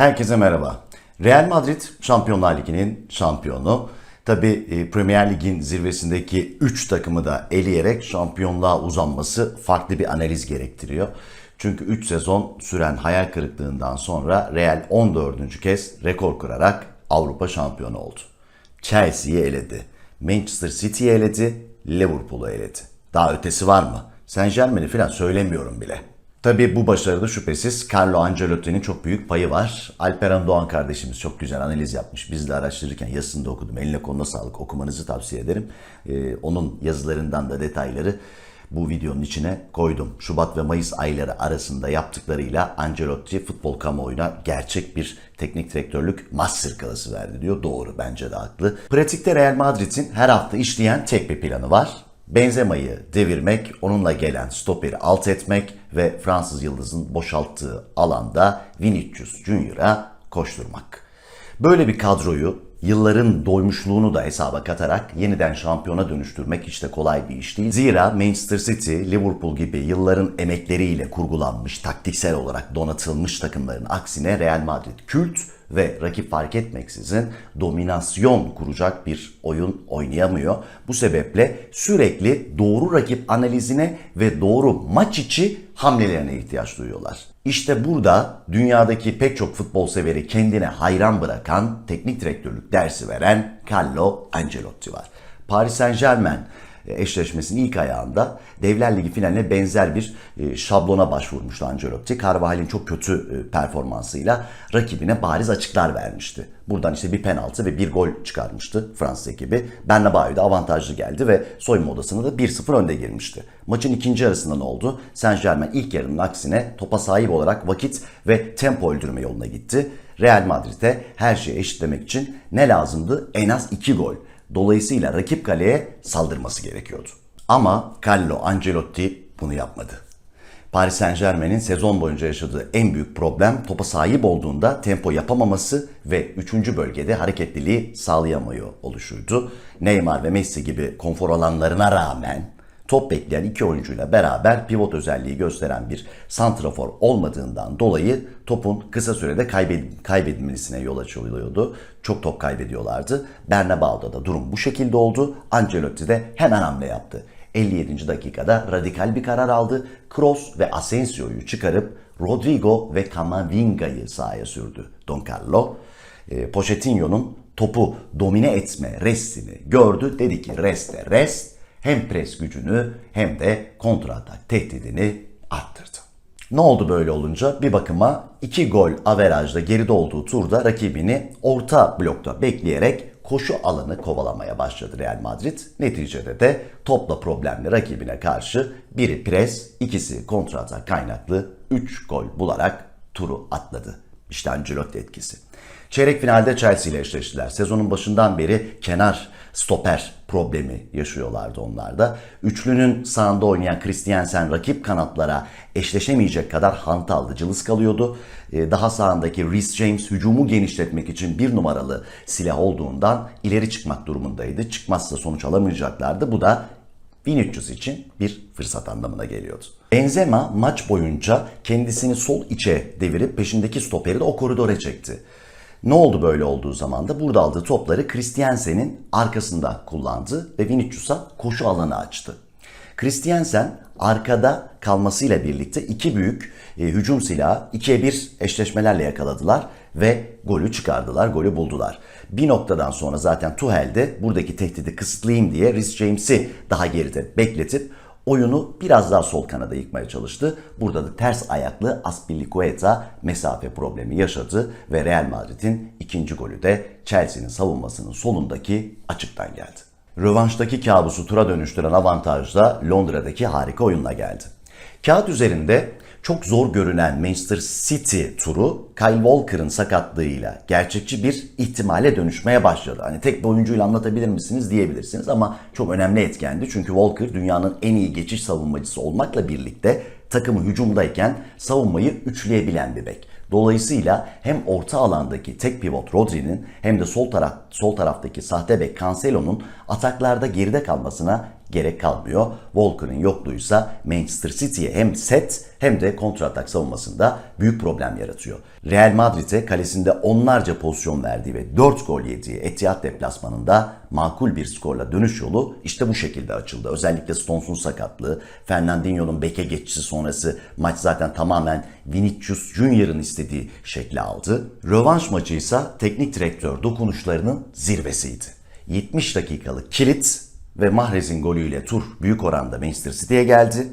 Herkese merhaba. Real Madrid Şampiyonlar Ligi'nin şampiyonu. Tabi Premier Lig'in zirvesindeki 3 takımı da eleyerek şampiyonluğa uzanması farklı bir analiz gerektiriyor. Çünkü 3 sezon süren hayal kırıklığından sonra Real 14. kez rekor kırarak Avrupa şampiyonu oldu. Chelsea'yi eledi, Manchester City'yi eledi, Liverpool'u eledi. Daha ötesi var mı? Saint Germain'i falan söylemiyorum bile. Tabii bu başarıda şüphesiz Carlo Ancelotti'nin çok büyük payı var. Alperen Doğan kardeşimiz çok güzel analiz yapmış. Biz de araştırırken yazısını da okudum. Eline koluna sağlık okumanızı tavsiye ederim. Ee, onun yazılarından da detayları bu videonun içine koydum. Şubat ve Mayıs ayları arasında yaptıklarıyla Ancelotti futbol kamuoyuna gerçek bir teknik direktörlük master klası verdi diyor. Doğru bence de haklı. Pratikte Real Madrid'in her hafta işleyen tek bir planı var. Benzema'yı devirmek, onunla gelen stoperi alt etmek ve Fransız yıldızın boşalttığı alanda Vinicius Junior'a koşturmak. Böyle bir kadroyu yılların doymuşluğunu da hesaba katarak yeniden şampiyona dönüştürmek işte kolay bir iş değil. Zira Manchester City, Liverpool gibi yılların emekleriyle kurgulanmış, taktiksel olarak donatılmış takımların aksine Real Madrid kült ve rakip fark etmeksizin dominasyon kuracak bir oyun oynayamıyor. Bu sebeple sürekli doğru rakip analizine ve doğru maç içi hamlelerine ihtiyaç duyuyorlar. İşte burada dünyadaki pek çok futbol severi kendine hayran bırakan teknik direktörlük dersi veren Carlo Ancelotti var. Paris Saint Germain eşleşmesinin ilk ayağında Devler Ligi finaline benzer bir e, şablona başvurmuştu Ancelotti. Carvajal'in çok kötü e, performansıyla rakibine bariz açıklar vermişti. Buradan işte bir penaltı ve bir gol çıkarmıştı Fransız ekibi. Bernabeu'da avantajlı geldi ve soyunma odasına da 1-0 önde girmişti. Maçın ikinci yarısında ne oldu? Saint Germain ilk yarının aksine topa sahip olarak vakit ve tempo öldürme yoluna gitti. Real Madrid'e her şeyi eşitlemek için ne lazımdı? En az 2 gol. Dolayısıyla rakip kaleye saldırması gerekiyordu. Ama Carlo Ancelotti bunu yapmadı. Paris Saint Germain'in sezon boyunca yaşadığı en büyük problem topa sahip olduğunda tempo yapamaması ve 3. bölgede hareketliliği sağlayamıyor oluşuydu. Neymar ve Messi gibi konfor alanlarına rağmen top bekleyen iki oyuncuyla beraber pivot özelliği gösteren bir santrafor olmadığından dolayı topun kısa sürede kaybed kaybedilmesine yol açılıyordu. Çok top kaybediyorlardı. Bernabeu'da da durum bu şekilde oldu. Ancelotti de hemen hamle yaptı. 57. dakikada radikal bir karar aldı. Kroos ve Asensio'yu çıkarıp Rodrigo ve Camavinga'yı sahaya sürdü. Don Carlo, e, Pochettino'nun topu domine etme restini gördü. Dedi ki reste rest hem pres gücünü hem de kontratak tehdidini arttırdı. Ne oldu böyle olunca? Bir bakıma 2 gol averajda geride olduğu turda rakibini orta blokta bekleyerek koşu alanı kovalamaya başladı Real Madrid. Neticede de topla problemli rakibine karşı biri pres, ikisi kontrata kaynaklı 3 gol bularak turu atladı. İşte Ancelotti etkisi. Çeyrek finalde Chelsea ile eşleştiler. Sezonun başından beri kenar stoper problemi yaşıyorlardı onlar da. Üçlünün sağında oynayan Christiansen rakip kanatlara eşleşemeyecek kadar hantaldı, cılız kalıyordu. Ee, Daha sağındaki Reece James hücumu genişletmek için bir numaralı silah olduğundan ileri çıkmak durumundaydı. Çıkmazsa sonuç alamayacaklardı. Bu da Vinicius için bir fırsat anlamına geliyordu. Benzema maç boyunca kendisini sol içe devirip peşindeki stoperi de o koridora çekti. Ne oldu böyle olduğu zaman da burada aldığı topları Christiansen'in arkasında kullandı ve Vinicius'a koşu alanı açtı. Christiansen arkada kalmasıyla birlikte iki büyük e, hücum silahı 2'ye 1 eşleşmelerle yakaladılar ve golü çıkardılar, golü buldular. Bir noktadan sonra zaten Tuchel de buradaki tehdidi kısıtlayayım diye Rhys James'i daha geride bekletip oyunu biraz daha sol kanada yıkmaya çalıştı. Burada da ters ayaklı Aspilicueta mesafe problemi yaşadı ve Real Madrid'in ikinci golü de Chelsea'nin savunmasının solundaki açıktan geldi. Rövanştaki kabusu tura dönüştüren avantaj da Londra'daki harika oyunla geldi. Kağıt üzerinde çok zor görünen Manchester City turu Kyle Walker'ın sakatlığıyla gerçekçi bir ihtimale dönüşmeye başladı. Hani tek bir oyuncuyla anlatabilir misiniz diyebilirsiniz ama çok önemli etkendi. Çünkü Walker dünyanın en iyi geçiş savunmacısı olmakla birlikte takımı hücumdayken savunmayı üçleyebilen bir bek. Dolayısıyla hem orta alandaki tek pivot Rodri'nin hem de sol taraf sol taraftaki sahte bek Cancelo'nun ataklarda geride kalmasına gerek kalmıyor. Walker'ın yokluğuysa Manchester City'ye hem set hem de kontratak savunmasında büyük problem yaratıyor. Real Madrid'e kalesinde onlarca pozisyon verdiği ve 4 gol yediği Etihad deplasmanında makul bir skorla dönüş yolu işte bu şekilde açıldı. Özellikle Stones'un sakatlığı, Fernandinho'nun beke geçişi sonrası maç zaten tamamen Vinicius Junior'ın istediği şekli aldı. Rövanş maçı ise teknik direktör dokunuşlarının zirvesiydi. 70 dakikalık kilit ve Mahrez'in golüyle tur büyük oranda Manchester City'ye geldi.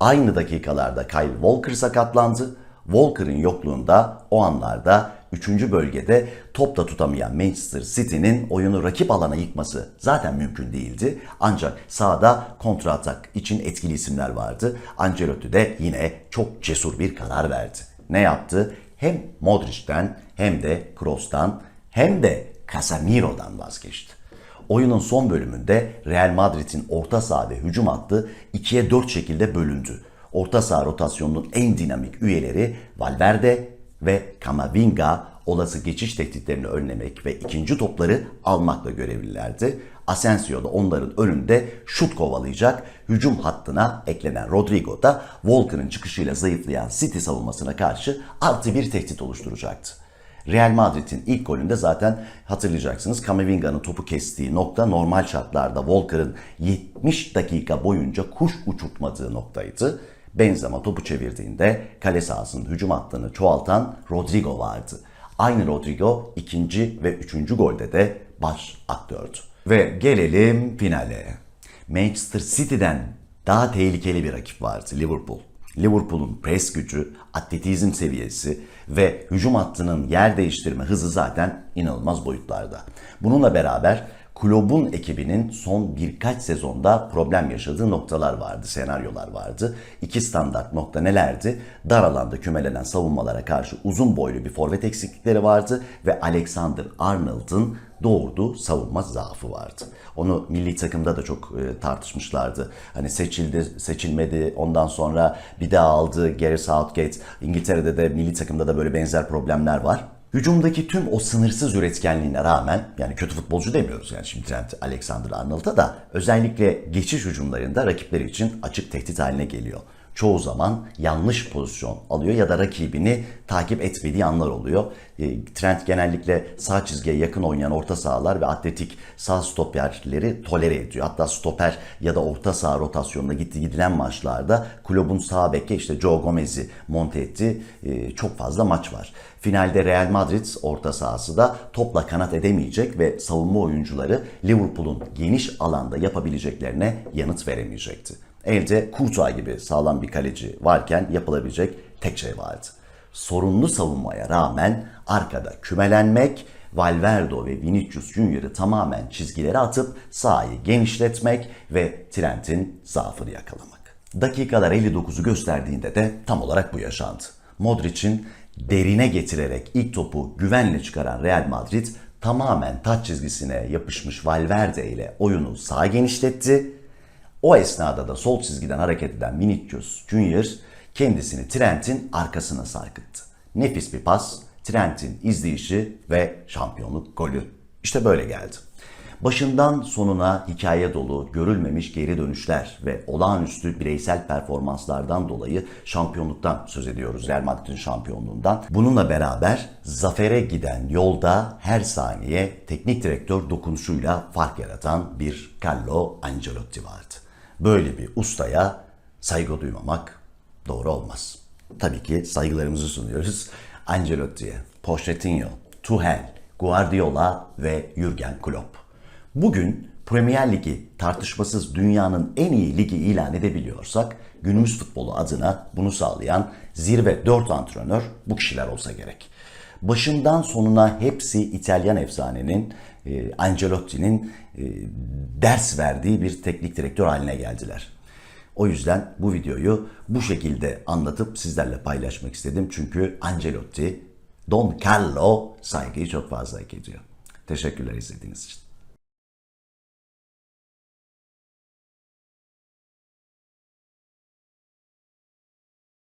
Aynı dakikalarda Kyle Walker sakatlandı. Walker'ın yokluğunda o anlarda 3. bölgede top da tutamayan Manchester City'nin oyunu rakip alana yıkması zaten mümkün değildi. Ancak sahada kontra atak için etkili isimler vardı. Ancelotti de yine çok cesur bir karar verdi. Ne yaptı? Hem Modric'ten hem de Kroos'tan hem de Casemiro'dan vazgeçti. Oyunun son bölümünde Real Madrid'in orta saha ve hücum hattı 2'ye 4 şekilde bölündü. Orta saha rotasyonunun en dinamik üyeleri Valverde ve Camavinga olası geçiş tehditlerini önlemek ve ikinci topları almakla görevlilerdi. Asensio da onların önünde şut kovalayacak. Hücum hattına eklenen Rodrigo da Walker'ın çıkışıyla zayıflayan City savunmasına karşı artı bir tehdit oluşturacaktı. Real Madrid'in ilk golünde zaten hatırlayacaksınız Kamavinga'nın topu kestiği nokta normal şartlarda Walker'ın 70 dakika boyunca kuş uçurtmadığı noktaydı. Benzema topu çevirdiğinde kale sahasının hücum hattını çoğaltan Rodrigo vardı. Aynı Rodrigo ikinci ve üçüncü golde de baş aktördü. Ve gelelim finale. Manchester City'den daha tehlikeli bir rakip vardı Liverpool. Liverpool'un pres gücü, atletizm seviyesi ve hücum hattının yer değiştirme hızı zaten inanılmaz boyutlarda. Bununla beraber kulübün ekibinin son birkaç sezonda problem yaşadığı noktalar vardı, senaryolar vardı. İki standart nokta nelerdi? Dar alanda kümelenen savunmalara karşı uzun boylu bir forvet eksiklikleri vardı ve Alexander Arnold'un doğurduğu savunma zaafı vardı. Onu milli takımda da çok e, tartışmışlardı. Hani seçildi, seçilmedi, ondan sonra bir daha aldı Gary Southgate. İngiltere'de de milli takımda da böyle benzer problemler var. Hücumdaki tüm o sınırsız üretkenliğine rağmen yani kötü futbolcu demiyoruz yani şimdi Trent Alexander-Arnold'a da özellikle geçiş hücumlarında rakipleri için açık tehdit haline geliyor. Çoğu zaman yanlış pozisyon alıyor ya da rakibini takip etmediği anlar oluyor. E, Trent genellikle sağ çizgiye yakın oynayan orta sahalar ve atletik sağ stoperleri tolere ediyor. Hatta stoper ya da orta saha rotasyonuna gitti gidilen maçlarda kulübün sağ beke işte Joe Gomez'i monte etti. E, çok fazla maç var. Finalde Real Madrid orta sahası da topla kanat edemeyecek ve savunma oyuncuları Liverpool'un geniş alanda yapabileceklerine yanıt veremeyecekti. Elde Courtois gibi sağlam bir kaleci varken yapılabilecek tek şey vardı. Sorunlu savunmaya rağmen arkada kümelenmek, Valverde ve Vinicius Junior'ı tamamen çizgilere atıp sahayı genişletmek ve Trent'in zaafını yakalamak. Dakikalar 59'u gösterdiğinde de tam olarak bu yaşandı. Modric'in derine getirerek ilk topu güvenle çıkaran Real Madrid tamamen taç çizgisine yapışmış Valverde ile oyunu sağa genişletti. O esnada da sol çizgiden hareket eden Vinicius Junior kendisini Trent'in arkasına sarkıttı. Nefis bir pas, Trent'in izleyişi ve şampiyonluk golü. İşte böyle geldi. Başından sonuna hikaye dolu, görülmemiş geri dönüşler ve olağanüstü bireysel performanslardan dolayı şampiyonluktan söz ediyoruz. Real Madrid'in şampiyonluğundan. Bununla beraber zafere giden yolda her saniye teknik direktör dokunuşuyla fark yaratan bir Carlo Ancelotti vardı. Böyle bir ustaya saygı duymamak doğru olmaz. Tabii ki saygılarımızı sunuyoruz Ancelotti'ye, Pochettino, Tuchel, Guardiola ve Jurgen Klopp. Bugün Premier Ligi tartışmasız dünyanın en iyi ligi ilan edebiliyorsak günümüz futbolu adına bunu sağlayan zirve 4 antrenör bu kişiler olsa gerek. Başından sonuna hepsi İtalyan efsanenin e, Ancelotti'nin e, ders verdiği bir teknik direktör haline geldiler. O yüzden bu videoyu bu şekilde anlatıp sizlerle paylaşmak istedim. Çünkü Ancelotti, Don Carlo saygıyı çok fazla hak ediyor. Teşekkürler izlediğiniz için.